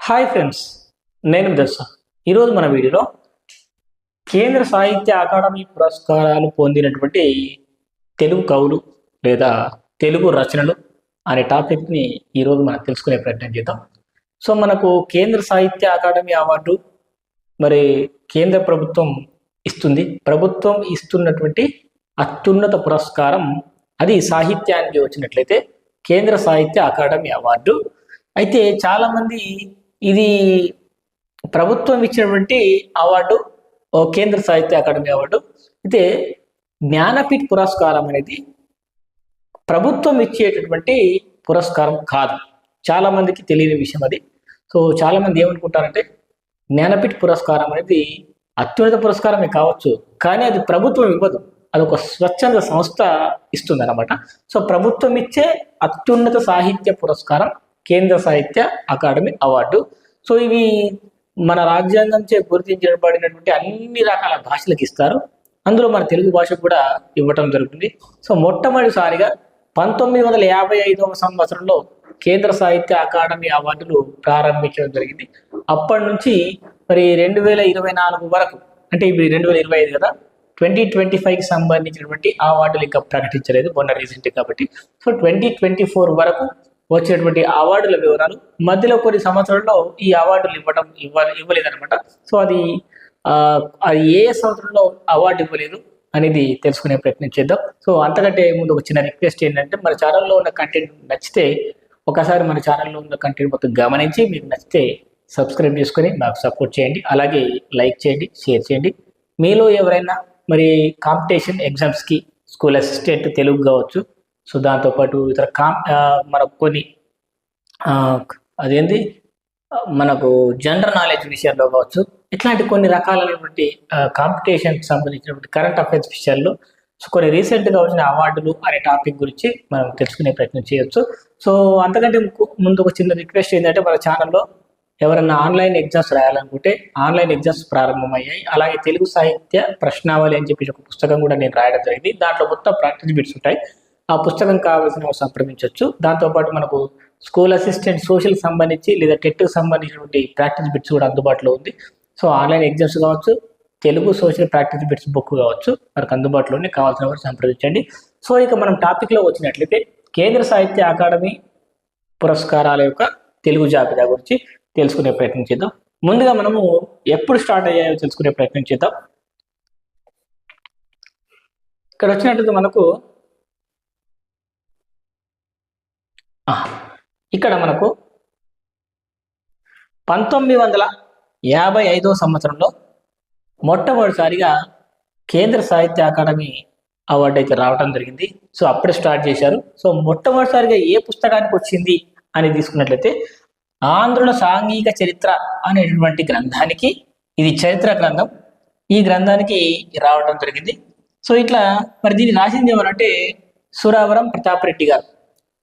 Hi friends నేను దశ ఈరోజు మన వీడియోలో కేంద్ర సాహిత్య అకాడమీ పురస్కారాలు పొందినటువంటి తెలుగు కవులు లేదా తెలుగు రచనలు అనే టాపిక్ని ఈరోజు మనం తెలుసుకునే ప్రయత్నం చేద్దాం. సో మనకు కేంద్ర సాహిత్య అకాడమీ అవార్డు మరి కేంద్ర ప్రభుత్వం ఇస్తుంది. ప్రభుత్వం ఇస్తున్నటువంటి అత్యున్నత పురస్కారం అది సాహిత్యానికి వచ్చినట్లయితే కేంద్ర సాహిత్య అకాడమీ అవార్డు. అయితే చాలామంది ఇది ప్రభుత్వం ఇచ్చినటువంటి అవార్డు ఓ కేంద్ర సాహిత్య అకాడమీ అవార్డు. అయితే జ్ఞానపీఠ్ పురస్కారం అనేది ప్రభుత్వం ఇచ్చేటటువంటి పురస్కారం కాదు. చాలా మందికి తెలియని విషయం అది. సో చాలా మంది ఏమనుకుంటారంటే జ్ఞానపీఠ్ పురస్కారం అనేది అత్యున్నత పురస్కారమే కావచ్చు కానీ అది ప్రభుత్వం ఇవ్వదు. అది ఒక స్వచ్ఛంద సంస్థ ఇస్తుంది అనమాట సో ప్రభుత్వం ఇచ్చే అత్యున్నత సాహిత్య పురస్కారం కేంద్ర సాహిత్య అకాడమీ అవార్డు. సో ఇవి మన రాజ్యాంగంచే గుర్తించబడినటువంటి అన్ని రకాల భాషలకు ఇస్తారు. అందులో మన తెలుగు భాషకు కూడా ఇవ్వటం జరుగుతుంది. సో మొట్టమొదటిసారిగా పంతొమ్మిది వందల యాభై ఐదవ సంవత్సరంలో కేంద్ర సాహిత్య అకాడమీ అవార్డులు ప్రారంభించడం జరిగింది. అప్పటి నుంచి మరి రెండు వేల ఇరవై నాలుగు వరకు అంటే ఇప్పుడు రెండు వేల ఇరవై ఐదు కదా ట్వంటీ ట్వంటీ ఫైవ్కి సంబంధించినటువంటి అవార్డులు ఇంకా ప్రకటించలేదు మొన్న రీసెంట్ కాబట్టి. సో ట్వంటీ ట్వంటీ ఫోర్ వరకు వచ్చినటువంటి అవార్డుల వివరాలు మధ్యలో కొన్ని సంవత్సరాల్లో ఈ అవార్డులు ఇవ్వడం ఇవ్వ ఇవ్వలేదనమాట సో అది అది ఏ సంవత్సరంలో అవార్డు ఇవ్వలేదు అనేది తెలుసుకునే ప్రయత్నం చేద్దాం. సో అంతకంటే ముందు ఒక చిన్న రిక్వెస్ట్ ఏంటంటే మన ఛానల్లో ఉన్న కంటెంట్ నచ్చితే ఒకసారి మన ఛానల్లో ఉన్న కంటెంట్ మొత్తం గమనించి మీకు నచ్చితే సబ్స్క్రైబ్ చేసుకొని నాకు సపోర్ట్ చేయండి. అలాగే లైక్ చేయండి షేర్ చేయండి. మీలో ఎవరైనా మరి కాంపిటీషన్ ఎగ్జామ్స్కి స్కూల్ అసిస్టెంట్ తెలుగు కావచ్చు సో దాంతోపాటు ఇతర కాం మన కొన్ని అదేంటి మనకు జనరల్ నాలెడ్జ్ విషయంలో కావచ్చు ఇట్లాంటి కొన్ని రకాలైనటువంటి కాంపిటీషన్కి సంబంధించినటువంటి కరెంట్ అఫైర్స్ విషయాల్లో సో కొన్ని రీసెంట్గా వచ్చిన అవార్డులు అనే టాపిక్ గురించి మనం తెలుసుకునే ప్రయత్నం చేయొచ్చు. సో అంతకంటే ముందు ఒక చిన్న రిక్వెస్ట్ ఏంటంటే మన ఛానల్లో ఎవరైనా ఆన్లైన్ ఎగ్జామ్స్ రాయాలనుకుంటే ఆన్లైన్ ఎగ్జామ్స్ ప్రారంభమయ్యాయి. అలాగే తెలుగు సాహిత్య ప్రశ్నావళి అని చెప్పి ఒక పుస్తకం కూడా నేను రాయడం జరిగింది. దాంట్లో మొత్తం ప్రాక్టీస్ బిట్స్ ఉంటాయి. ఆ పుస్తకం కావాల్సిన సంప్రదించవచ్చు. దాంతోపాటు మనకు స్కూల్ అసిస్టెంట్ సోషల్ సంబంధించి లేదా టెట్కి సంబంధించినటువంటి ప్రాక్టీస్ బిట్స్ కూడా అందుబాటులో ఉంది. సో ఆన్లైన్ ఎగ్జామ్స్ కావచ్చు Telugu social practice bits book కావచ్చు మనకు అందుబాటులోనే కావాల్సిన వారు సంప్రదించండి. సో ఇక మనం టాపిక్లో వచ్చినట్లయితే కేంద్ర సాహిత్య అకాడమీ పురస్కారాల యొక్క తెలుగు జాబితా గురించి తెలుసుకునే ప్రయత్నం చేద్దాం. ముందుగా మనము ఎప్పుడు స్టార్ట్ అయ్యాయో తెలుసుకునే ప్రయత్నం చేద్దాం. ఇక్కడ వచ్చినట్టు మనకు ఆ, ఇక్కడ మనకు పంతొమ్మిది వందల యాభై ఐదో సంవత్సరంలో మొట్టమొదటిసారిగా కేంద్ర సాహిత్య అకాడమీ అవార్డు అయితే రావడం జరిగింది. సో అప్పుడే స్టార్ట్ చేశారు. సో మొట్టమొదటిసారిగా ఏ పుస్తకానికి వచ్చింది అని తీసుకున్నట్లయితే ఆంధ్రుల సాంఘిక చరిత్ర అనేటువంటి గ్రంథానికి ఇది చరిత్ర గ్రంథం. ఈ గ్రంథానికి రావడం జరిగింది. సో ఇట్లా మరి దీన్ని రాసింది ఎవరంటే సురావరం ప్రతాప్ రెడ్డి గారు.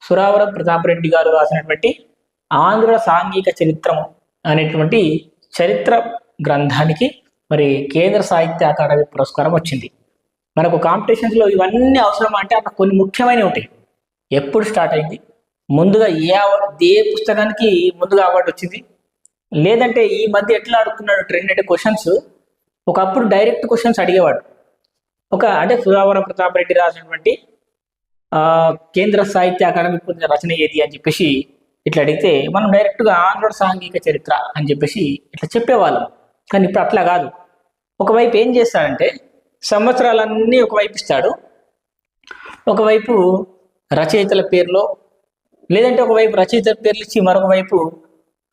సురావరం ప్రతాపరెడ్డి గారు రాసినటువంటి ఆంధ్ర సాంఘిక చరిత్రము అనేటువంటి చరిత్ర గ్రంథానికి మరి కేంద్ర సాహిత్య అకాడమీ పురస్కారం వచ్చింది. మనకు కాంపిటీషన్స్లో ఇవన్నీ అవసరం అంటే అక్కడ కొన్ని ముఖ్యమైనవి ఉంటాయి. ఎప్పుడు స్టార్ట్ అయింది? ముందుగా ఏ అవార్డు ఏ పుస్తకానికి ముందుగా అవార్డు వచ్చింది? లేదంటే ఈ మధ్య ఎట్లా అడుగుతున్నాడు ట్రెండ్ అంటే క్వశ్చన్స్ ఒకప్పుడు డైరెక్ట్ క్వశ్చన్స్ అడిగేవాడు. ఒక అంటే సుధావరం ప్రతాప్ రెడ్డి రాసినటువంటి కేంద్ర సాహిత్య అకాడమీ పొందిన రచన ఏది అని చెప్పేసి ఇట్లా అడిగితే మనం డైరెక్ట్గా ఆంధ్ర సాంఘిక చరిత్ర అని చెప్పేసి ఇట్లా చెప్పేవాళ్ళం. కానీ ఇప్పుడు అట్లా కాదు. ఒకవైపు ఏం చేస్తాడంటే సంవత్సరాలన్నీ ఒకవైపు ఇస్తాడు. ఒకవైపు రచయితల పేర్లో లేదంటే ఒకవైపు రచయితల పేర్లు ఇచ్చి మరొక వైపు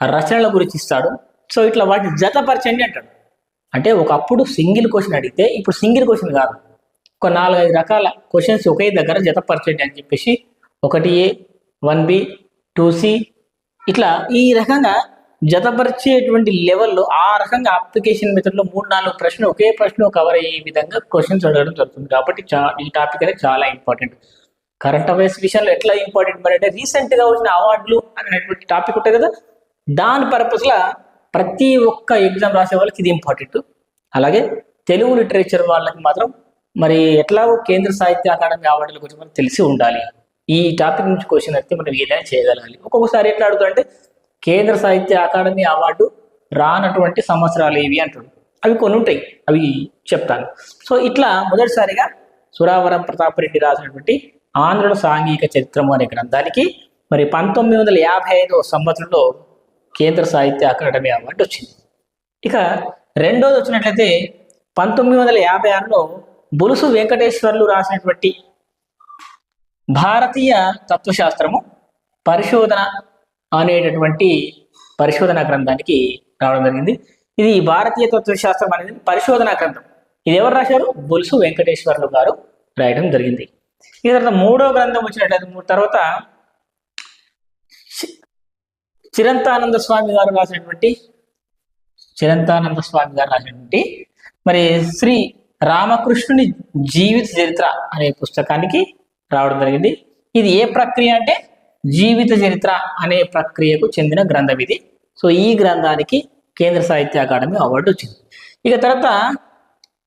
ఆ రచనల గురించి ఇస్తాడు. సో ఇట్లా వాటిని జతపరచండి అంటాడు. అంటే ఒకప్పుడు సింగిల్ క్వశ్చన్ అడిగితే ఇప్పుడు సింగిల్ క్వశ్చన్ కాదు. ఒక నాలుగైదు రకాల క్వశ్చన్స్ ఒకే దగ్గర జతపరచండి అని చెప్పేసి ఒకటి A one B two C ఇట్లా ఈ రకంగా జతపరిచేటువంటి లెవెల్లో ఆ రకంగా అప్లికేషన్ మెథడ్లో మూడు నాలుగు ప్రశ్నలు ఒకే ప్రశ్న కవర్ అయ్యే విధంగా క్వశ్చన్స్ అడగడం జరుగుతుంది. కాబట్టి చా ఈ టాపిక్ అనేది చాలా ఇంపార్టెంట్. కరెంట్ అఫైర్స్ విషయంలో ఎట్లా ఇంపార్టెంట్ మరి అంటే రీసెంట్గా వచ్చిన అవార్డులు అనేటువంటి టాపిక్ ఉంటుంది కదా దాని పర్పస్లో ప్రతి ఒక్క ఎగ్జామ్ రాసే వాళ్ళకి ఇది ఇంపార్టెంట్. అలాగే తెలుగు లిటరేచర్ వాళ్ళకి మాత్రం మరి ఎట్లాగో కేంద్ర సాహిత్య అకాడమీ అవార్డుల గురించి మనకు తెలిసి ఉండాలి. ఈ టాపిక్ నుంచి క్వశ్చన్ అయితే మనం ఏదైనా చేయగలగాలి. ఒక్కొక్కసారి ఎట్లా అడుగుతారంటే కేంద్ర సాహిత్య అకాడమీ అవార్డు రానటువంటి సంవత్సరాలు ఏవి అంటాడు. అవి కొన్ని ఉంటాయి. అవి చెప్తాను. సో ఇట్లా మొదటిసారిగా సురావరం ప్రతాపరెడ్డి రాసినటువంటి ఆంధ్రుల సాంఘిక చరిత్రము అనే గ్రంథానికి మరి పంతొమ్మిది వందల యాభై ఐదవ సంవత్సరంలో కేంద్ర సాహిత్య అకాడమీ అవార్డు వచ్చింది. ఇక రెండోది వచ్చినట్లయితే పంతొమ్మిది వందల యాభై ఆరులో బులుసు వెంకటేశ్వర్లు రాసినటువంటి భారతీయ తత్వశాస్త్రము పరిశోధన అనేటటువంటి పరిశోధన గ్రంథానికి రావడం జరిగింది. ఇది భారతీయ తత్వశాస్త్రం అనేది పరిశోధన గ్రంథం. ఇది ఎవరు రాశారు? బొలుసు వెంకటేశ్వర్లు గారు రాయడం జరిగింది. ఇక తర్వాత మూడో గ్రంథం వచ్చినట్లయితే తర్వాత చి- చిరంతానంద స్వామి గారు రాసినటువంటి చిరంతానంద స్వామి గారు రాసినటువంటి మరి శ్రీ రామకృష్ణుని జీవిత చరిత్ర అనే పుస్తకానికి రావడం జరిగింది. ఇది ఏ ప్రక్రియ అంటే జీవిత చరిత్ర అనే ప్రక్రియకు చెందిన గ్రంథం ఇది. సో ఈ గ్రంథానికి కేంద్ర సాహిత్య అకాడమీ అవార్డు వచ్చింది. ఇక తర్వాత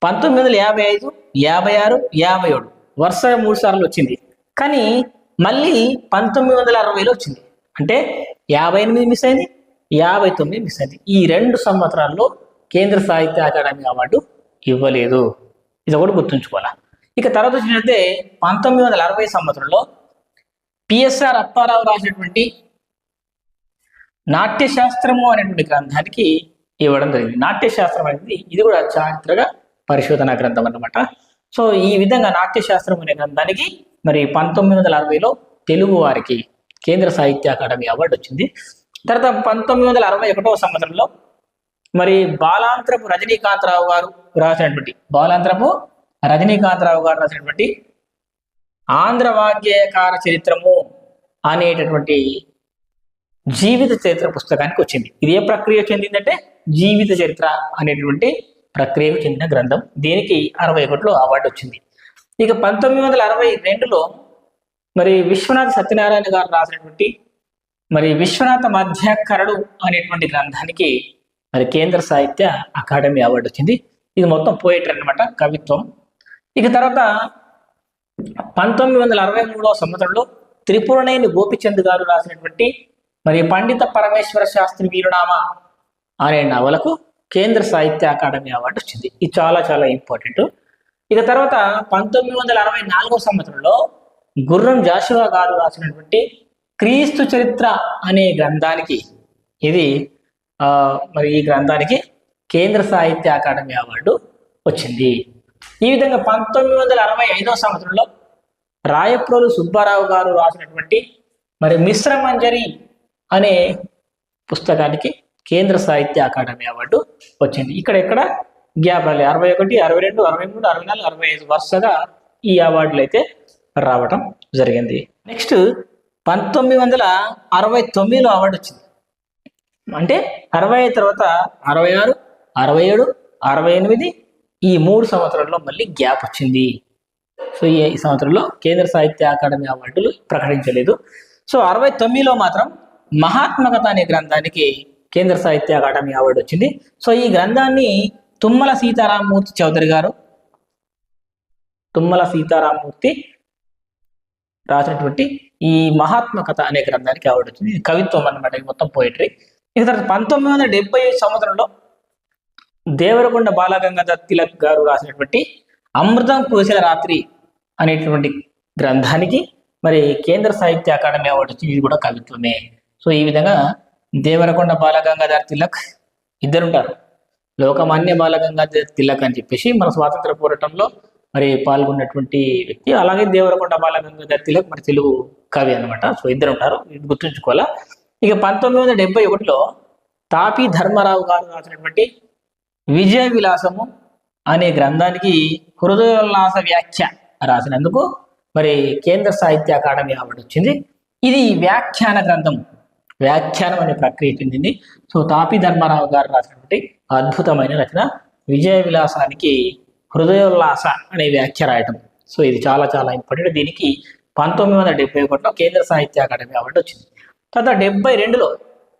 పంతొమ్మిది వందల యాభై ఐదు యాభై ఆరు యాభై ఏడు వరుస మూడు సార్లు వచ్చింది. కానీ మళ్ళీ పంతొమ్మిది వందల అరవైలో వచ్చింది. అంటే యాభై ఎనిమిది మిస్ అయింది యాభై తొమ్మిది మిస్ అయింది. ఈ రెండు సంవత్సరాల్లో కేంద్ర సాహిత్య అకాడమీ అవార్డు ఇవ్వలేదు. ఇది ఒకటి గుర్తుంచుకోవాలా. ఇక తర్వాత వచ్చినట్లయితే పంతొమ్మిది వందల అరవై సంవత్సరంలో పిఎస్ఆర్ అప్పారావు రాసినటువంటి నాట్యశాస్త్రము అనేటువంటి గ్రంథానికి ఇవ్వడం జరిగింది. నాట్యశాస్త్రం అనేది ఇది కూడా చారిత్రక పరిశోధన గ్రంథం అన్నమాట. సో ఈ విధంగా నాట్యశాస్త్రం అనే గ్రంథానికి మరి పంతొమ్మిది వందల అరవైలో తెలుగు వారికి కేంద్ర సాహిత్య అకాడమీ అవార్డు వచ్చింది. తర్వాత పంతొమ్మిది వందల అరవై ఒకటవ సంవత్సరంలో మరి బాలాంత్రపు రజనీకాంతరావు గారు రాసినటువంటి బాలాంధ్రపు రజనీకాంతరావు గారు రాసినటువంటి ఆంధ్రవాగ్యకార చరిత్రము అనేటటువంటి జీవిత చరిత్ర పుస్తకానికి వచ్చింది. ఇది ఏ ప్రక్రియ చెందిందంటే జీవిత చరిత్ర అనేటువంటి ప్రక్రియకు చెందిన గ్రంథం. దీనికి అరవై ఒకటిలో అవార్డు వచ్చింది. ఇక పంతొమ్మిది వందల అరవై రెండులో మరి విశ్వనాథ్ సత్యనారాయణ గారు రాసినటువంటి మరి విశ్వనాథ మధ్యాకరడు అనేటువంటి గ్రంథానికి మరి కేంద్ర సాహిత్య అకాడమీ అవార్డు వచ్చింది. ఇది మొత్తం పోయేటర్ అనమాట కవిత్వం. ఇక తర్వాత పంతొమ్మిది వందల అరవై మూడవ సంవత్సరంలో త్రిపురనేని గోపిచంద్ గారు రాసినటువంటి మరి పండిత పరమేశ్వర శాస్త్రి వీరునామ అనే నవలకు కేంద్ర సాహిత్య అకాడమీ అవార్డు వచ్చింది. ఇది చాలా చాలా ఇంపార్టెంట్ ఇక తర్వాత పంతొమ్మిది వందల అరవై నాలుగవ సంవత్సరంలో గుర్రం జాషువా గారు రాసినటువంటి క్రీస్తు చరిత్ర అనే గ్రంథానికి ఇది ఆ, మరి ఈ గ్రంథానికి కేంద్ర సాహిత్య అకాడమీ అవార్డు వచ్చింది. ఈ విధంగా పంతొమ్మిది వందల అరవై ఐదవ సంవత్సరంలో రాయప్రోలు సుబ్బారావు గారు రాసినటువంటి మరి మిశ్రమంజరి అనే పుస్తకానికి కేంద్ర సాహిత్య అకాడమీ అవార్డు వచ్చింది. ఇక్కడ ఎక్కడ? గ్యాప్ అరవై ఒకటి అరవై రెండు అరవై మూడు అరవై నాలుగు అరవై ఐదు వరుసగా ఈ అవార్డులు అయితే రావటం జరిగింది. నెక్స్ట్ పంతొమ్మిది వందల అరవై తొమ్మిదిలో అవార్డు వచ్చింది. అంటే అరవై తర్వాత అరవై ఆరు అరవై ఏడు అరవై ఎనిమిది ఈ మూడు సంవత్సరాల్లో మళ్ళీ గ్యాప్ వచ్చింది. సో ఈ సంవత్సరంలో కేంద్ర సాహిత్య అకాడమీ అవార్డులు ప్రకటించలేదు. సో అరవై తొమ్మిదిలో మాత్రం మహాత్మకత అనే గ్రంథానికి కేంద్ర సాహిత్య అకాడమీ అవార్డు వచ్చింది. సో ఈ గ్రంథాన్ని తుమ్మల సీతారామమూర్తి చౌదరి గారు తుమ్మల సీతారామమూర్తి రాసినటువంటి ఈ మహాత్మకథ అనే గ్రంథానికి అవార్డు వచ్చింది. కవిత్వం అన్నమాట మొత్తం పోయిటరీ ఇక తర్వాత పంతొమ్మిది వందల డెబ్బై సంవత్సరంలో దేవరకొండ బాలగంగాధర్ తిలక్ గారు రాసినటువంటి అమృతం కురిసిన రాత్రి అనేటువంటి గ్రంథానికి మరి కేంద్ర సాహిత్య అకాడమీ అవార్డు వచ్చింది ఇది కూడా కవిత్వమే సో ఈ విధంగా దేవరకొండ బాలగంగాధర్ తిలక్ ఇద్దరుంటారు. లోకమాన్య బాలగంగాధర్ తిలక్ అని చెప్పేసి మన స్వాతంత్ర పోరాటంలో మరి పాల్గొన్నటువంటి వ్యక్తి అలాగే దేవరకొండ బాలగంగాధర్ తిలక్ మరి తెలుగు కవి అన్నమాట. సో ఇద్దరు ఉంటారు గుర్తుంచుకోవాలా? ఇక పంతొమ్మిది వందల డెబ్బై ఒకటిలో తాపి ధర్మారావు గారు రాసినటువంటి విజయ విలాసము అనే గ్రంథానికి హృదయోల్లాస వ్యాఖ్య రాసినందుకు మరి కేంద్ర సాహిత్య అకాడమీ అవార్డు వచ్చింది. ఇది వ్యాఖ్యాన గ్రంథం. వ్యాఖ్యానం అనే ప్రక్రియ చెందింది సో తాపి ధర్మారావు గారు రాసినటువంటి అద్భుతమైన రచన విజయ విలాసానికి హృదయోల్లాస అనే వ్యాఖ్య రాయటం. సో ఇది చాలా చాలా ఇంపార్టెంట్. దీనికి పంతొమ్మిది వందల డెబ్బై ఒకటిలో కేంద్ర సాహిత్య అకాడమీ అవార్డు వచ్చింది. తర్వాత డెబ్బై రెండులో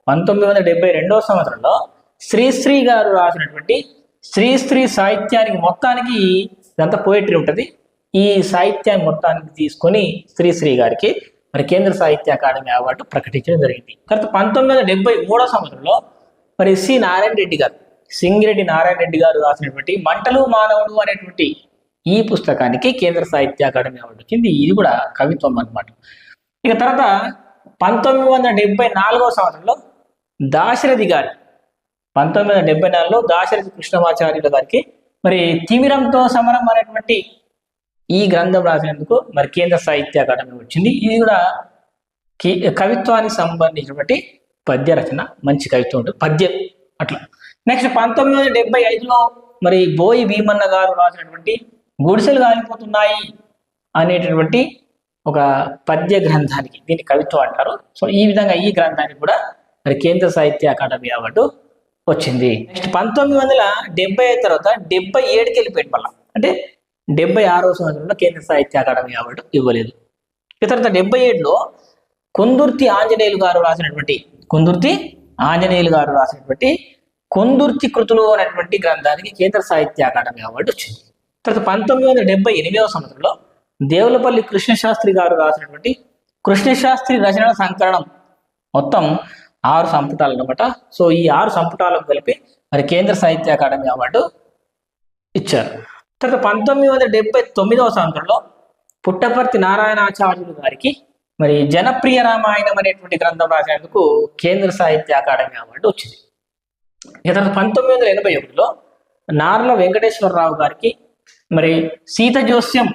పంతొమ్మిది వందల డెబ్బై రెండవ సంవత్సరంలో శ్రీశ్రీ గారు రాసినటువంటి శ్రీశ్రీ సాహిత్యానికి మొత్తానికి ఇదంతా పోయిటరీ ఉంటుంది. ఈ సాహిత్యాన్ని మొత్తానికి తీసుకొని శ్రీశ్రీ గారికి మరి కేంద్ర సాహిత్య అకాడమీ అవార్డు ప్రకటించడం జరిగింది. తర్వాత పంతొమ్మిది వందల డెబ్బై మూడో సంవత్సరంలో మరి సి నారాయణ రెడ్డి గారు సింగిరెడ్డి నారాయణ రెడ్డి గారు రాసినటువంటి మంటలు మానవుడు అనేటువంటి ఈ పుస్తకానికి కేంద్ర సాహిత్య అకాడమీ అవార్డు వచ్చింది. ఇది కూడా కవిత్వం అన్నమాట. ఇక తర్వాత పంతొమ్మిది వందల డెబ్బై నాలుగో సంవత్సరంలో దాశరథి గారి పంతొమ్మిది వందల డెబ్బై నాలుగులో దాశరథి కృష్ణమాచార్యుల గారికి మరి తిమిరంతో సమరం అనేటువంటి ఈ గ్రంథం రాసినందుకు మరి కేంద్ర సాహిత్య అకాడమీ వచ్చింది. ఇది కూడా కవిత్వానికి సంబంధించినటువంటి పద్య రచన మంచి కవిత్వం ఉంటుంది. పద్యం అట్లా. నెక్స్ట్ పంతొమ్మిది వందల డెబ్బై ఐదులో మరి బోయి భీమన్న గారు రాసినటువంటి గుడిసెలు కాలిపోతున్నాయి అనేటటువంటి ఒక పద్య గ్రంథానికి దీన్ని కవిత్వం అంటారు. సో ఈ విధంగా ఈ గ్రంథానికి కూడా మరి కేంద్ర సాహిత్య అకాడమీ అవార్డు వచ్చింది. నెక్స్ట్ పంతొమ్మిది వందల డెబ్బై ఐదు తర్వాత డెబ్బై ఏడుకి వెళ్ళిపోయింది మళ్ళా. అంటే డెబ్బై ఆరో సంవత్సరంలో కేంద్ర సాహిత్య అకాడమీ అవార్డు ఇవ్వలేదు. తర్వాత డెబ్బై ఏడులో కొందుర్తి ఆంజనేయులు గారు రాసినటువంటి కొందుర్తి ఆంజనేయులు గారు రాసినటువంటి కొందుర్తి కృతులు అనేటువంటి గ్రంథానికి కేంద్ర సాహిత్య అకాడమీ అవార్డు వచ్చింది. తర్వాత పంతొమ్మిది వందల డెబ్బై ఎనిమిదవ సంవత్సరంలో దేవులపల్లి కృష్ణశాస్త్రి గారు రాసినటువంటి కృష్ణశాస్త్రి రచనల సంకలనం మొత్తం ఆరు సంపుటాలు అనమాట సో ఈ ఆరు సంపుటాలకు కలిపి మరి కేంద్ర సాహిత్య అకాడమీ అవార్డు ఇచ్చారు. తర్వాత పంతొమ్మిది వందల డెబ్బై తొమ్మిదవ సంవత్సరంలో పుట్టపర్తి నారాయణాచార్యులు గారికి మరి జనప్రియ రామాయణం అనేటువంటి గ్రంథం రాసేందుకు కేంద్ర సాహిత్య అకాడమీ అవార్డు వచ్చింది. తర్వాత పంతొమ్మిది వందల ఎనభై ఒకటిలో నార్ల వెంకటేశ్వరరావు గారికి మరి సీత జోస్యం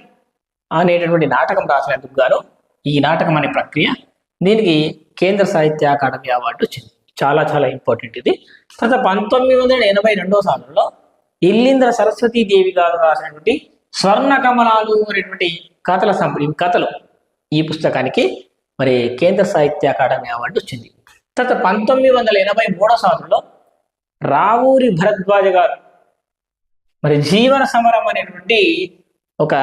అనేటటువంటి నాటకం రాసినందుకు గాను ఈ నాటకం అనే ప్రక్రియ దీనికి కేంద్ర సాహిత్య అకాడమీ అవార్డు వచ్చింది. చాలా చాలా ఇంపార్టెంట్ ఇది. తర్వాత పంతొమ్మిది వందల ఎనభై రెండవ సంవత్సరంలో ఇల్లింద్ర సరస్వతీ దేవి గారు రాసినటువంటి స్వర్ణ కమలాలు అనేటువంటి కథల సంపడి కథలు ఈ పుస్తకానికి మరి కేంద్ర సాహిత్య అకాడమీ అవార్డు వచ్చింది. తర్వాత పంతొమ్మిది వందల ఎనభై మూడో సంవత్సరంలో రావూరి భరద్వాజ గారు మరి జీవన సమరం అనేటువంటి ఒక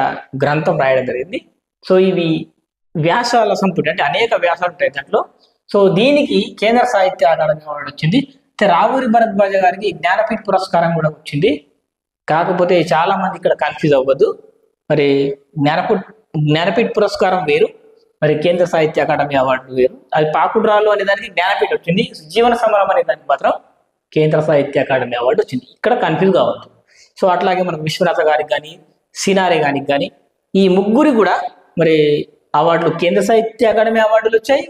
గ్రంథం రాయడం జరిగింది. సో ఇవి వ్యాసాల సంపుటి అంటే అనేక వ్యాసాలు ఉంటాయి దాంట్లో. సో దీనికి కేంద్ర సాహిత్య అకాడమీ అవార్డు వచ్చింది. రావూరి భరద్వాజ గారికి జ్ఞానపీఠ పురస్కారం కూడా వచ్చింది. కాకపోతే చాలా మంది ఇక్కడ కన్ఫ్యూజ్ అవ్వద్దు. మరి జ్ఞానపీఠ జ్ఞానపీఠ పురస్కారం వేరు. మరి కేంద్ర సాహిత్య అకాడమీ అవార్డు వేరు. అది పాకుడ్రాలు అనే దానికి జ్ఞానపీఠ వచ్చింది. జీవన సమరం అనే దానికి మాత్రం కేంద్ర సాహిత్య అకాడమీ అవార్డు వచ్చింది. ఇక్కడ కన్ఫ్యూజ్ కావద్దు. సో అట్లాగే మనకు విశ్వనాథ గారికి కానీ సినారే గారికి కానీ ఈ ముగ్గురి కూడా మరి అవార్డులు కేంద్ర సాహిత్య అకాడమీ అవార్డులు వచ్చాయి.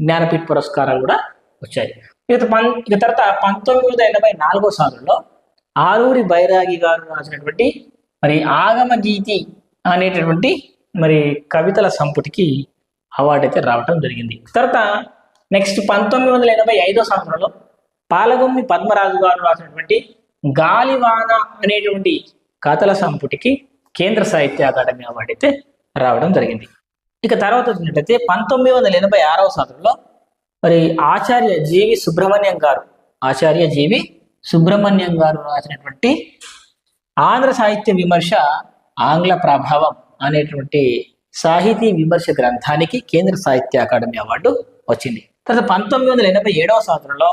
జ్ఞానపీఠ పురస్కారాలు కూడా వచ్చాయి. ఇక పం ఇక తర్వాత పంతొమ్మిది వందల ఎనభై నాలుగో సంవత్సరంలో ఆరూరి బైరాగి గారు రాసినటువంటి మరి ఆగమ గీతి అనేటటువంటి మరి కవితల సంపుటికి అవార్డు అయితే రావటం జరిగింది. తర్వాత నెక్స్ట్ పంతొమ్మిది వందల ఎనభై ఐదో సంవత్సరంలో పాలగొమ్మి పద్మరాజు గారు రాసినటువంటి గాలివాన అనేటువంటి కథల సంపుటికి కేంద్ర సాహిత్య అకాడమీ అవార్డు అయితే రావడం జరిగింది. ఇక తర్వాత వచ్చినట్టయితే పంతొమ్మిది వందల ఎనభై ఆరవ సంవత్సరంలో మరి ఆచార్య జీవి సుబ్రహ్మణ్యం గారు ఆచార్య జీవి సుబ్రహ్మణ్యం గారు రాసినటువంటి ఆంధ్ర సాహిత్య విమర్శ ఆంగ్ల ప్రభావం అనేటువంటి సాహితీ విమర్శ గ్రంథానికి కేంద్ర సాహిత్య అకాడమీ అవార్డు వచ్చింది. తర్వాత పంతొమ్మిది వందల ఎనభై ఏడవ సంవత్సరంలో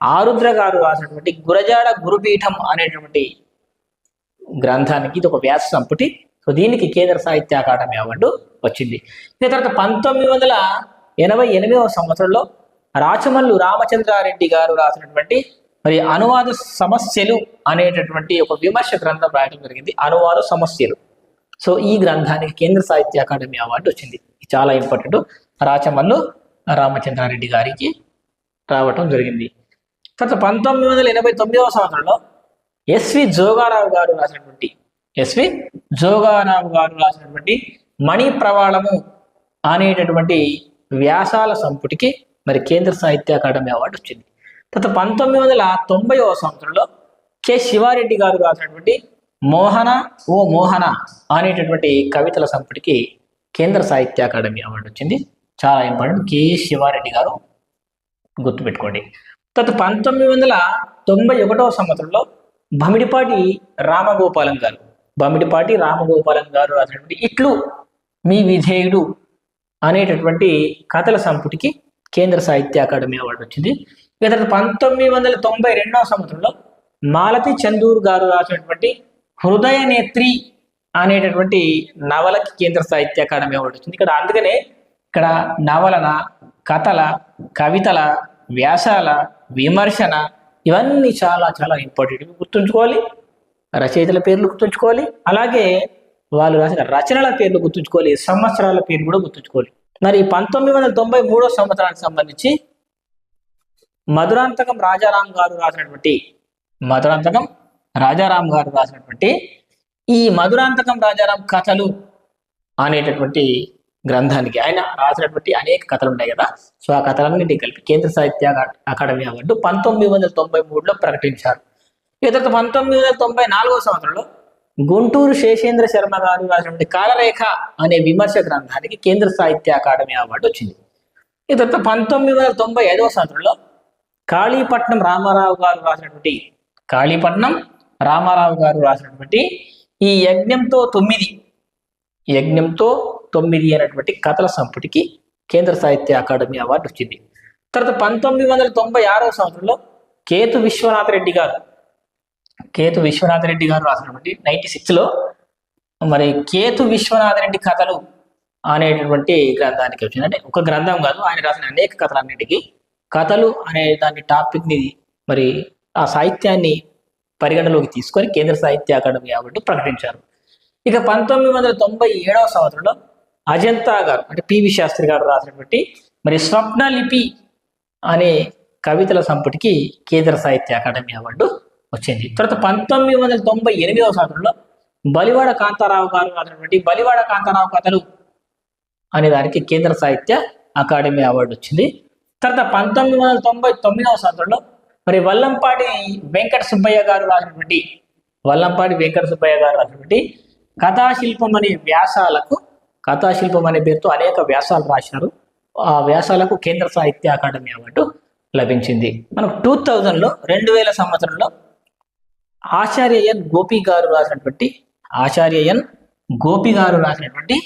ఆరుద్ర గారు రాసినటువంటి గురజాడ గురుపీఠం అనేటువంటి గ్రంథానికి ఇది ఒక వ్యాస సంపుటి సో దీనికి కేంద్ర సాహిత్య అకాడమీ అవార్డు వచ్చింది. దీని తర్వాత పంతొమ్మిది వందల ఎనభై ఎనిమిదవ సంవత్సరంలో రాచమల్లు రామచంద్రారెడ్డి గారు రాసినటువంటి మరి అనువాద సమస్యలు అనేటటువంటి ఒక విమర్శ గ్రంథం రాయడం జరిగింది. అనువాద సమస్యలు. సో ఈ గ్రంథానికి కేంద్ర సాహిత్య అకాడమీ అవార్డు వచ్చింది. చాలా ఇంపార్టెంట్. రాచమల్లు రామచంద్రారెడ్డి గారికి రావటం జరిగింది. తర్వాత పంతొమ్మిది వందల ఎనభై తొమ్మిదవ సంవత్సరంలో ఎస్వి జోగారావు గారు రాసినటువంటి ఎస్వి జోగారావు గారు రాసినటువంటి మణి ప్రవాళము అనేటటువంటి వ్యాసాల సంపుటికి మరి కేంద్ర సాహిత్య అకాడమీ అవార్డు వచ్చింది. తర్వాత పంతొమ్మిది వందల తొంభైవ సంవత్సరంలో కె శివారెడ్డి గారు రాసినటువంటి మోహన ఓ మోహన అనేటటువంటి కవితల సంపుటికి కేంద్ర సాహిత్య అకాడమీ అవార్డు వచ్చింది. చాలా ఇంపార్టెంట్. కె శివారెడ్డి గారు గుర్తుపెట్టుకోండి. తర్వాత పంతొమ్మిది వందల తొంభై ఒకటవ సంవత్సరంలో భమిడిపాటి రామగోపాలం గారు బమిడిపాటి రామగోపాలం గారు రాసినటువంటి ఇట్లు మీ విధేయుడు అనేటటువంటి కథల సంపుటికి కేంద్ర సాహిత్య అకాడమీ అవార్డు వచ్చింది. ఇక తర్వాత పంతొమ్మిది వందల తొంభై రెండవ సంవత్సరంలో మాలతి చందూర్ గారు రాసినటువంటి హృదయ నేత్రి అనేటటువంటి నవలకి కేంద్ర సాహిత్య అకాడమీ అవార్డు వచ్చింది. ఇక్కడ అందుకనే ఇక్కడ నవలన కథల కవితల వ్యాసాల విమర్శన ఇవన్నీ చాలా చాలా ఇంపార్టెంట్ గుర్తుంచుకోవాలి. రచయితల పేర్లు గుర్తుంచుకోవాలి. అలాగే వాళ్ళు రాసిన రచనల పేర్లు గుర్తుంచుకోవాలి. సంవత్సరాల పేర్లు కూడా గుర్తుంచుకోవాలి. మరి పంతొమ్మిది వందల తొంభై మూడో సంవత్సరానికి సంబంధించి మధురాంతకం రాజారాం గారు రాసినటువంటి మధురాంతకం రాజారాం గారు రాసినటువంటి ఈ మధురాంతకం రాజారాం కథలు అనేటటువంటి గ్రంథానికి ఆయన రాసినటువంటి అనేక కథలు ఉన్నాయి కదా. సో ఆ కథలన్నింటినీ కలిపి కేంద్ర సాహిత్య అకాడమీ అవార్డు పంతొమ్మిది వందల తొంభై మూడులో ప్రకటించారు. ఇక పంతొమ్మిది వందల తొంభై నాలుగో సంవత్సరంలో గుంటూరు శేషేంద్ర శర్మ గారు రాసినటువంటి కాలరేఖ అనే విమర్శ గ్రంథానికి కేంద్ర సాహిత్య అకాడమీ అవార్డు వచ్చింది. ఇక పంతొమ్మిది వందల తొంభై ఐదవ సంవత్సరంలో కాళీపట్నం రామారావు గారు రాసినటువంటి కాళీపట్నం రామారావు గారు రాసినటువంటి ఈ యజ్ఞంతో తొమ్మిది యజ్ఞంతో తొమ్మిది అనేటువంటి కథల సంపుటికి కేంద్ర సాహిత్య అకాడమీ అవార్డు వచ్చింది. తర్వాత పంతొమ్మిది వందల తొంభై ఆరవ సంవత్సరంలో కేతు విశ్వనాథ్ రెడ్డి గారు కేతు విశ్వనాథ రెడ్డి గారు రాసినటువంటి నైన్టీ సిక్స్లో మరి కేతు విశ్వనాథ రెడ్డి కథలు అనేటటువంటి గ్రంథానికి వచ్చింది. అంటే ఒక గ్రంథం కాదు ఆయన రాసిన అనేక కథలన్నిటికీ కథలు అనే దాని టాపిక్ని మరి ఆ సాహిత్యాన్ని పరిగణలోకి తీసుకొని కేంద్ర సాహిత్య అకాడమీ అవార్డు ప్రకటించారు. ఇక పంతొమ్మిది వందల తొంభై ఏడవ సంవత్సరంలో అజంతా గారు అంటే పివి శాస్త్రి గారు రాసినటువంటి మరి స్వప్నలిపి అనే కవితల సంపుటికి కేంద్ర సాహిత్య అకాడమీ అవార్డు వచ్చింది. తర్వాత పంతొమ్మిది వందల తొంభై ఎనిమిదవ సంవత్సరంలో బలివాడ కాంతారావు గారు రాసినటువంటి బలివాడ కాంతారావు కథలు అనే దానికి కేంద్ర సాహిత్య అకాడమీ అవార్డు వచ్చింది. తర్వాత పంతొమ్మిది వందల తొంభై తొమ్మిదవ సంవత్సరంలో మరి వల్లంపాటి వెంకట సుబ్బయ్య గారు రాసినటువంటి వల్లంపాటి వెంకట సుబ్బయ్య గారు రాసినటువంటి కథాశిల్పం అనే వ్యాసాలకు కథాశిల్పం అనే పేరుతో అనేక వ్యాసాలు రాసినారు ఆ వ్యాసాలకు కేంద్ర సాహిత్య అకాడమీ అవార్డు లభించింది. మనకు టూ థౌజండ్లో రెండు వేల సంవత్సరంలో ఆచార్య ఎన్ గోపి గారు రాసినటువంటి ఆచార్య ఎన్ గోపి గారు రాసినటువంటి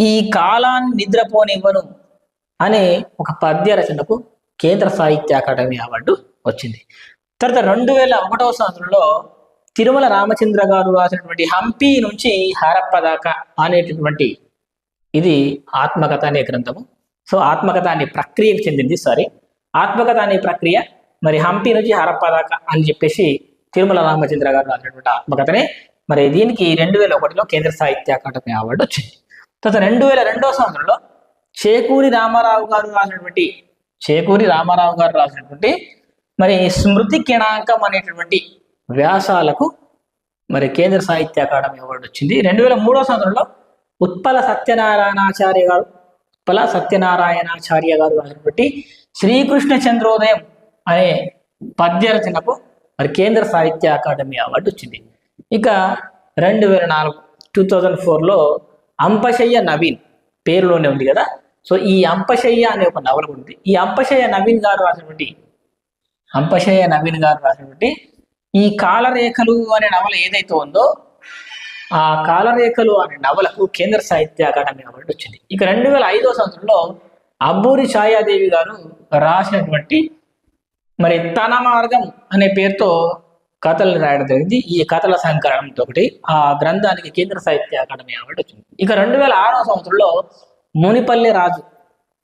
ఈ కాలాన్ని నిద్రపోనివ్వను అనే ఒక పద్య రచనకు కేంద్ర సాహిత్య అకాడమీ అవార్డు వచ్చింది. తర్వాత రెండు వేల ఒకటవ సంవత్సరంలో తిరుమల రామచంద్ర గారు రాసినటువంటి హంపి నుంచి హరప్ప దాకా అనేటటువంటి ఇది ఆత్మకథ అనే గ్రంథము. సో ఆత్మకథ అనే ప్రక్రియకు చెందింది సారీ. ఆత్మకథ అనే ప్రక్రియ మరి హంపి నుంచి హరప్ప దాకా అని చెప్పేసి తిరుమల రామచంద్ర గారు రాసినటువంటి ఆత్మకథనే. మరి దీనికి రెండు వేల ఒకటిలో కేంద్ర సాహిత్య అకాడమీ అవార్డు వచ్చింది. తర్వాత రెండు వేల రెండవ సంవత్సరంలో చేకూరి రామారావు గారు రాసినటువంటి చేకూరి రామారావు గారు రాసినటువంటి మరి స్మృతి కిణాంకం అనేటటువంటి వ్యాసాలకు మరి కేంద్ర సాహిత్య అకాడమీ అవార్డు వచ్చింది. రెండు వేల మూడో సంవత్సరంలో ఉత్పల సత్యనారాయణాచార్య గారు ఉత్పల సత్యనారాయణాచార్య గారు రాసినటువంటి శ్రీకృష్ణ చంద్రోదయం అనే పద్య రచనకు మరి కేంద్ర సాహిత్య అకాడమీ అవార్డు వచ్చింది. ఇక రెండు వేల నాలుగు టూ థౌజండ్ ఫోర్లో అంపశయ్య నవీన్ పేరులోనే ఉంది కదా. సో ఈ అంపశయ్య అనే ఒక నవల ఉంది. ఈ అంపశయ్య నవీన్ గారు రాసినటువంటి అంపశయ్య నవీన్ గారు రాసినటువంటి ఈ కాలరేఖలు అనే నవల ఏదైతే ఉందో ఆ కాలరేఖలు అనే నవలకు కేంద్ర సాహిత్య అకాడమీ అవార్డు వచ్చింది. ఇక రెండు వేల ఐదో సంవత్సరంలో అబ్బూరి ఛాయాదేవి గారు రాసినటువంటి మరి తన మార్గం అనే పేరుతో కథలు రాయడం జరిగింది. ఈ కథల సంకలనంతో ఒకటి ఆ గ్రంథానికి కేంద్ర సాహిత్య అకాడమీ అవార్డు వచ్చింది. ఇక రెండు వేల ఆరవ సంవత్సరంలో మునిపల్లె రాజు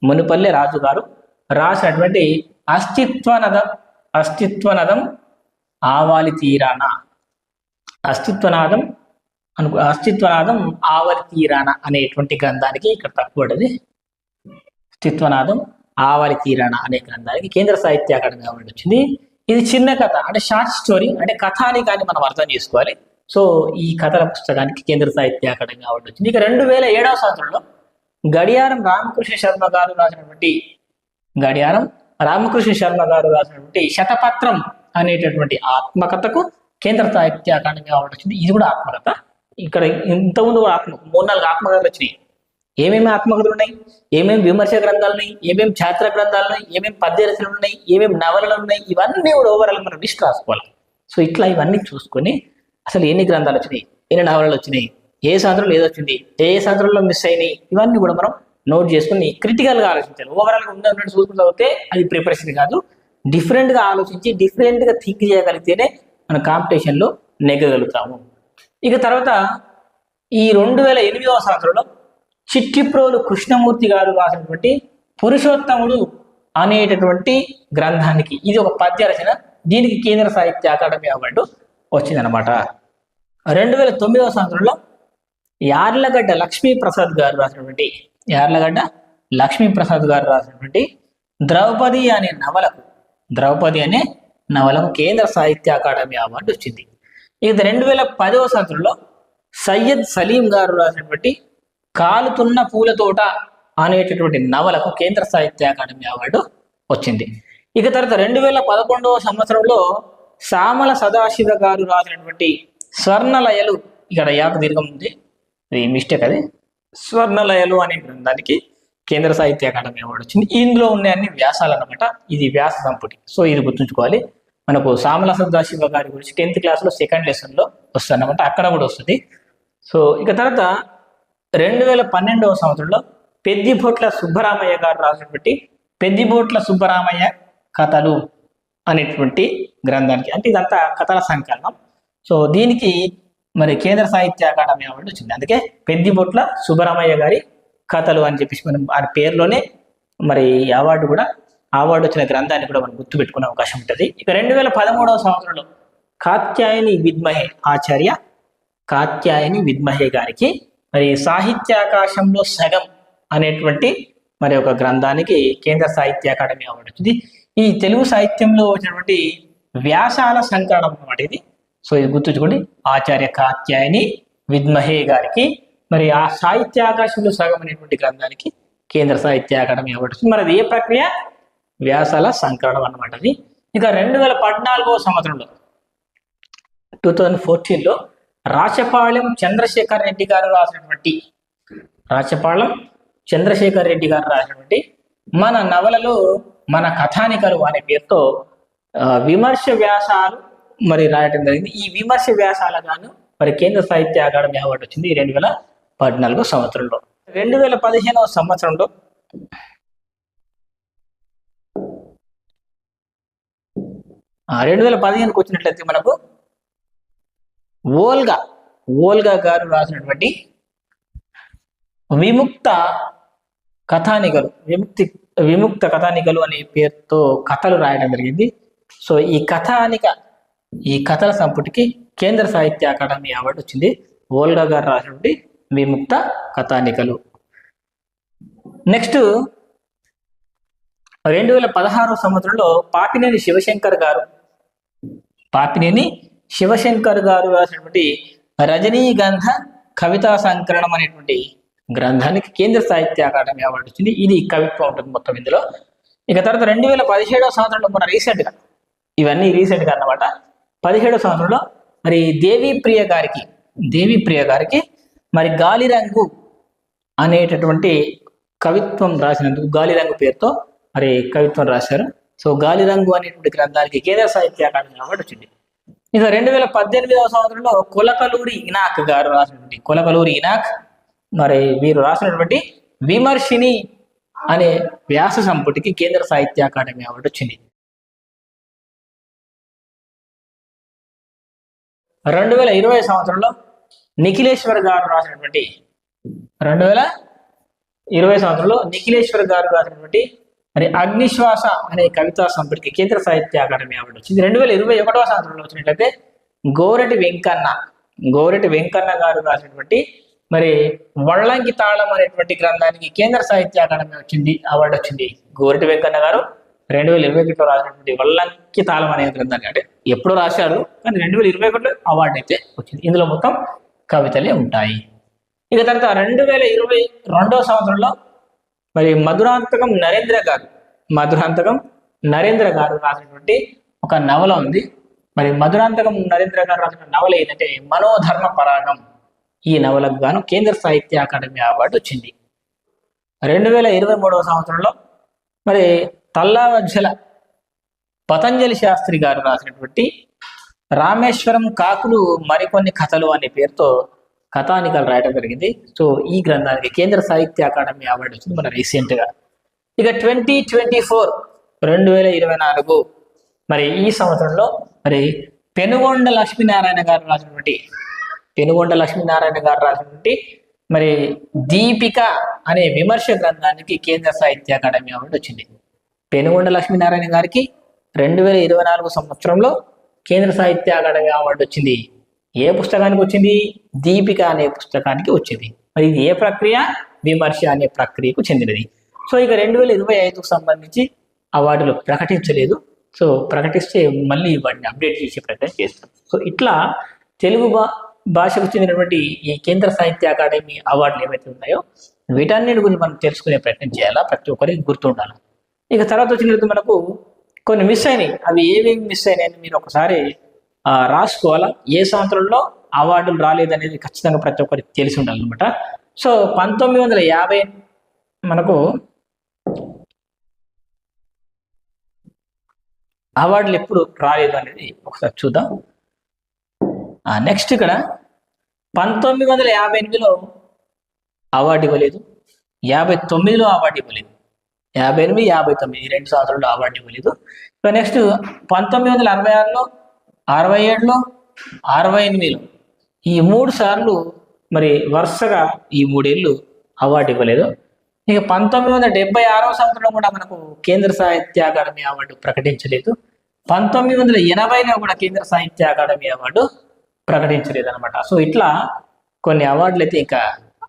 మునిపల్లె రాజు గారు రాసినటువంటి అస్తిత్వనదం అస్తిత్వనదం ఆవాలి తీరాన? అస్తిత్వనాదం అను అస్తిత్వనాదం ఆవలి తీరాన అనేటువంటి గ్రంథానికి ఇక్కడ తక్కువది అస్తిత్వనాదం ఆవలి తీరాన అనే గ్రంథానికి కేంద్ర సాహిత్య అకాడమీ అవార్డు వచ్చింది. ఇది చిన్న కథ అంటే షార్ట్ స్టోరీ అంటే కథ అని కానీ మనం అర్థం చేసుకోవాలి. సో ఈ కథల పుస్తకానికి కేంద్ర సాహిత్య అకాడమీ అవార్డు వచ్చింది. ఇక రెండు వేల ఏడవ సంవత్సరంలో గడియారం రామకృష్ణ శర్మ గారు రాసినటువంటి గడియారం రామకృష్ణ శర్మ గారు రాసినటువంటి శతపత్రం అనేటటువంటి ఆత్మకథకు కేంద్ర సాహిత్య అకాడమీ అవార్డు వచ్చింది. ఇది కూడా ఆత్మకథ. ఇక్కడ ఇంతకుముందు కూడా ఆత్మ మూడు నాలుగు ఆత్మకథలు వచ్చినాయి. ఏమేమి ఆత్మకథలు ఉన్నాయి ఏమేమి విమర్శ గ్రంథాలు ఉన్నాయి ఏమేమి ఛాత్ర గ్రంథాలు ఉన్నాయి ఏమేమి పద్యరచనలు ఉన్నాయి ఏమేమి నవలలు ఉన్నాయి? ఇవన్నీ కూడా ఓవరాల్ మనం లిస్ట్ రాసుకోవాలి. సో ఇట్లా ఇవన్నీ చూసుకొని అసలు ఎన్ని గ్రంథాలు వచ్చినాయి? ఎన్ని నవలలు వచ్చినాయి? ఏ సంవత్సరంలో ఏది వచ్చింది? ఏ సంవత్సరంలో మిస్ అయినాయి? ఇవన్నీ కూడా మనం నోట్ చేసుకుని క్రిటికల్గా ఆలోచించాలి. ఓవరాల్గా ఉందా ఉన్నట్టు చూసుకుంటూ అయితే అది ప్రిపరేషన్ కాదు. డిఫరెంట్గా ఆలోచించి డిఫరెంట్గా థింక్ చేయగలిగితేనే మన కాంపిటీషన్లో నెగ్గగలుగుతాము. ఇక తర్వాత ఈ రెండు వేల ఎనిమిదవ సంవత్సరంలో చిట్టిప్రోలు కృష్ణమూర్తి గారు రాసినటువంటి పురుషోత్తముడు అనేటటువంటి గ్రంథానికి ఇది ఒక పద్య రచన. దీనికి కేంద్ర సాహిత్య అకాడమీ అవార్డు వచ్చిందనమాట రెండు వేల తొమ్మిదవ సంవత్సరంలో యార్లగడ్డ లక్ష్మీ ప్రసాద్ గారు రాసినటువంటి యార్లగడ్డ లక్ష్మీ ప్రసాద్ గారు రాసినటువంటి ద్రౌపది అనే నవలకు ద్రౌపది అనే నవలకు కేంద్ర సాహిత్య అకాడమీ అవార్డు వచ్చింది. ఇది రెండు వేల పదవ సంవత్సరంలో సయ్యద్ సలీం గారు రాసినటువంటి కాలుతున్న పూల తోట అనేటటువంటి నవలకు కేంద్ర సాహిత్య అకాడమీ అవార్డు వచ్చింది. ఇక తర్వాత రెండు వేల పదకొండవ సంవత్సరంలో సామల సదాశివ గారు రాసినటువంటి స్వర్ణలయలు ఇక్కడ యాక దీర్ఘం ఉంది. ఇది మిస్టేక్ అది. స్వర్ణలయలు అనే గ్రంథానికి కేంద్ర సాహిత్య అకాడమీ అవార్డు వచ్చింది. ఇందులో ఉన్న అన్ని వ్యాసాలు అనమాట ఇది వ్యాస సంపుటి. సో ఇది గుర్తుంచుకోవాలి. మనకు సామల సదాశివ గారి గురించి టెన్త్ క్లాస్లో సెకండ్ లెసన్లో వస్తుంది అనమాట అక్కడ కూడా వస్తుంది. సో ఇక తర్వాత రెండు వేల పన్నెండవ సంవత్సరంలో పెద్దిబోట్ల సుబ్బరామయ్య గారు రాసినటువంటి పెద్దిబోట్ల సుబ్బరామయ్య కథలు అనేటువంటి గ్రంథానికి అంటే ఇదంతా కథల సంకలనం. సో దీనికి మరి కేంద్ర సాహిత్య అకాడమీ అవార్డు వచ్చింది. అందుకే పెద్దిబొట్ల సుబ్బరామయ్య గారి కథలు అని చెప్పేసి మనం ఆ పేరులోనే మరి ఈ అవార్డు కూడా అవార్డు వచ్చిన గ్రంథాన్ని కూడా మనం గుర్తుపెట్టుకునే అవకాశం ఉంటుంది. ఇక రెండు వేల పదమూడవ సంవత్సరంలో కాత్యాయని విద్మహే ఆచార్య కాత్యాయని విద్మహే గారికి మరి సాహిత్యాకాశంలో సగం అనేటువంటి మరి ఒక గ్రంథానికి కేంద్ర సాహిత్య అకాడమీ అవార్డు వచ్చింది. ఈ తెలుగు సాహిత్యంలో వచ్చినటువంటి వ్యాసాల సంకలనం అన్నమాట ఇది. సో ఇది గుర్తుంచుకోండి. ఆచార్య కాత్యాయని విద్మహే గారికి మరి ఆ సాహిత్యాకాశంలో సగం అనేటువంటి గ్రంథానికి కేంద్ర సాహిత్య అకాడమీ అవార్డు వచ్చింది. మరి అది ఏ ప్రక్రియ? వ్యాసాల సంకలనం అన్నమాట అది. ఇక రెండు వేల పద్నాలుగో సంవత్సరంలో టూ థౌజండ్ ఫోర్టీన్లో రాచపాళెం చంద్రశేఖర్ రెడ్డి గారు రాసినటువంటి రాచపాళెం చంద్రశేఖర్ రెడ్డి గారు రాసినటువంటి మన నవలలో మన కథానికలు అనే పేరుతో విమర్శ వ్యాసాలు మరి రాయటం జరిగింది. ఈ విమర్శ వ్యాసాల గాను మరి కేంద్ర సాహిత్య అకాడమీ అవార్డు వచ్చింది రెండు వేల పద్నాలుగో సంవత్సరంలో. రెండు వేల పదిహేనవ సంవత్సరంలో రెండు వేల పదిహేనుకి వచ్చినట్లయితే మనకు ఓల్గా ఓల్గా గారు రాసినటువంటి విముక్త కథానికలు విముక్తి విముక్త కథానికలు అనే పేరుతో కథలు రాయడం జరిగింది. సో ఈ కథానిక ఈ కథల సంపుటికి కేంద్ర సాహిత్య అకాడమీ అవార్డు వచ్చింది. ఓల్గా గారు రాసినటువంటి విముక్త కథానికలు. నెక్స్ట్ రెండు వేల పదహారు సంవత్సరంలో పాపినేని శివశంకర్ గారు పాపినేని శివశంకర్ గారు రాసినటువంటి రజనీగంధ కవితా సంకలనం అనేటువంటి గ్రంథానికి కేంద్ర సాహిత్య అకాడమీ అవార్డు వచ్చింది. ఇది కవిత్వం ఉంటుంది మొత్తం ఇందులో. ఇక తర్వాత రెండు వేల పదిహేడవ సంవత్సరంలో మన రీసెంట్గా ఇవన్నీ రీసెంట్గా అన్నమాట. పదిహేడవ సంవత్సరంలో మరి దేవి ప్రియ గారికి దేవి ప్రియ గారికి మరి గాలిరంగు అనేటటువంటి కవిత్వం రాసినందుకు గాలిరంగు పేరుతో మరి కవిత్వం రాశారు. సో గాలిరంగు అనేటువంటి గ్రంథానికి కేంద్ర సాహిత్య అకాడమీ అవార్డు వచ్చింది. ఇక రెండు వేల పద్దెనిమిదవ సంవత్సరంలో కులకలూరి ఇనాక్ గారు రాసినటువంటి కులకలూరి ఇనాక్ మరి వీరు రాసినటువంటి విమర్శిని అనే వ్యాస సంపుటికి కేంద్ర సాహిత్య అకాడమీ అవార్డు వచ్చింది. రెండు వేల ఇరవై సంవత్సరంలో నిఖిలేశ్వర్ గారు రాసినటువంటి రెండు వేల ఇరవై సంవత్సరంలో నిఖిలేశ్వర్ గారు రాసినటువంటి మరి అగ్నిశ్వాస అనే కవితా సంపుటికి కేంద్ర సాహిత్య అకాడమీ అవార్డు వచ్చింది. రెండు వేల ఇరవై ఒకటవ సంవత్సరంలో వచ్చినట్లయితే గోరటి వెంకన్న గోరటి వెంకన్న గారు రాసినటువంటి మరి వళ్ళంకి తాళం అనేటువంటి గ్రంథానికి కేంద్ర సాహిత్య అకాడమీ వచ్చింది అవార్డు వచ్చింది. గోరటి వెంకన్న గారు రెండు వేల ఇరవై ఒకటిలో రాసినటువంటి వల్లంకి తాళం అనే గ్రంథానికి అంటే ఎప్పుడో రాశారు కానీ రెండు వేల ఇరవై ఒకటిలో అవార్డు అయితే వచ్చింది. ఇందులో మొత్తం కవితలే ఉంటాయి. ఇక తర్వాత రెండు వేల ఇరవై రెండవ సంవత్సరంలో మరి మధురాంతకం నరేంద్ర గారు మధురాంతకం నరేంద్ర గారు రాసినటువంటి ఒక నవల ఉంది. మరి మధురాంతకం నరేంద్ర గారు రాసిన నవల ఏంటంటే మనోధర్మ పరాగం. ఈ నవలకు గాను కేంద్ర సాహిత్య అకాడమీ అవార్డు వచ్చింది. రెండు వేల ఇరవై మూడవ సంవత్సరంలో మరి తల్లావజ్జల పతంజలి శాస్త్రి గారు రాసినటువంటి రామేశ్వరం కాకులు మరికొన్ని కథలు అనే పేరుతో కథానికలు రాయడం జరిగింది. సో ఈ గ్రంథానికి కేంద్ర సాహిత్య అకాడమీ అవార్డు వచ్చింది మన రీసెంట్గా. ఇక ట్వంటీ ట్వంటీ ఫోర్ రెండు వేల ఇరవై నాలుగు మరి ఈ సంవత్సరంలో మరి పెనుగొండ లక్ష్మీనారాయణ గారు రాసినటువంటి పెనుగొండ లక్ష్మీనారాయణ గారు రాసినటువంటి మరి దీపిక అనే విమర్శ గ్రంథానికి కేంద్ర సాహిత్య అకాడమీ అవార్డు వచ్చింది. పెనుగొండ లక్ష్మీనారాయణ గారికి రెండు వేల ఇరవై నాలుగు సంవత్సరంలో కేంద్ర సాహిత్య అకాడమీ అవార్డు వచ్చింది. ఏ పుస్తకానికి వచ్చింది? దీపిక అనే పుస్తకానికి వచ్చింది. మరి ఇది ఏ ప్రక్రియ? విమర్శ అనే ప్రక్రియకు చెందినది. సో ఇక రెండు వేల ఇరవై ఐదుకు సంబంధించి అవార్డులు ప్రకటించలేదు. సో ప్రకటిస్తే మళ్ళీ వాటిని అప్డేట్ చేసే ప్రయత్నం చేస్తాం. సో ఇట్లా తెలుగు భా భాషకు చెందినటువంటి ఈ కేంద్ర సాహిత్య అకాడమీ అవార్డులు ఏవైతే ఉన్నాయో వీటన్నిటి గురించి మనం తెలుసుకునే ప్రయత్నం చేయాలా? ప్రతి ఒక్కరికి గుర్తుండాలి ఇక తర్వాత వచ్చినట్టు మనకు కొన్ని మిస్ అయినాయి. అవి ఏవేమి మిస్ అయినాయని మీరు ఒకసారి రాసుకోవాలా? ఏ సంవత్సరంలో అవార్డులు రాలేదనేది ఖచ్చితంగా ప్రతి ఒక్కరికి తెలిసి ఉండాలన్నమాట. సో పంతొమ్మిది వందల యాభై మనకు అవార్డులు ఎప్పుడు రాలేదు అనేది ఒకసారి చూద్దాం. నెక్స్ట్ ఇక్కడ పంతొమ్మిది వందల యాభై ఎనిమిదిలో అవార్డు ఇవ్వలేదు. యాభై తొమ్మిదిలో అవార్డు ఇవ్వలేదు. యాభై ఎనిమిది యాభై తొమ్మిది రెండు సంవత్సరాల్లో అవార్డు ఇవ్వలేదు. నెక్స్ట్ పంతొమ్మిది వందల అరవై ఆరులో అరవై ఏడులో? అరవై ఎనిమిదిలో. ఈ మూడు సార్లు మరి వరుసగా ఈ మూడేళ్ళు అవార్డు ఇవ్వలేదు. ఇక పంతొమ్మిది వందల డెబ్బై ఆరో సంవత్సరంలో కూడా మనకు కేంద్ర సాహిత్య అకాడమీ అవార్డు ప్రకటించలేదు. పంతొమ్మిది వందల ఎనభైలో కూడా కేంద్ర సాహిత్య అకాడమీ అవార్డు ప్రకటించలేదు అనమాట సో ఇట్లా కొన్ని అవార్డులు అయితే ఇంకా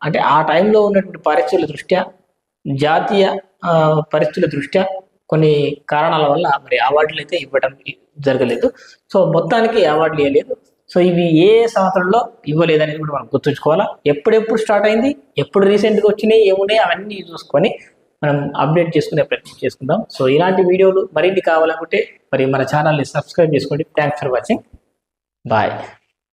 అంటే ఆ టైంలో ఉన్నటువంటి పరిస్థితుల దృష్ట్యా జాతీయ పరిస్థితుల దృష్ట్యా కొన్ని కారణాల వల్ల మరి అవార్డులు అయితే ఇవ్వడం జరగలేదు. సో మొత్తానికి అవార్డులు ఇవ్వలేదు. సో ఇవి ఏ సంవత్సరంలో ఇవ్వలేదు అనేది కూడా మనం గుర్తుంచుకోవాలా? ఎప్పుడెప్పుడు స్టార్ట్ అయింది? ఎప్పుడు రీసెంట్గా వచ్చినాయి? ఏమున్నాయి? అవన్నీ చూసుకొని మనం అప్డేట్ చేసుకునే ప్రయత్నం చేసుకుందాం. సో ఇలాంటి వీడియోలు మరిన్ని కావాలనుకుంటే మరి మన ఛానల్ని సబ్స్క్రైబ్ చేసుకోండి. Thanks for watching bye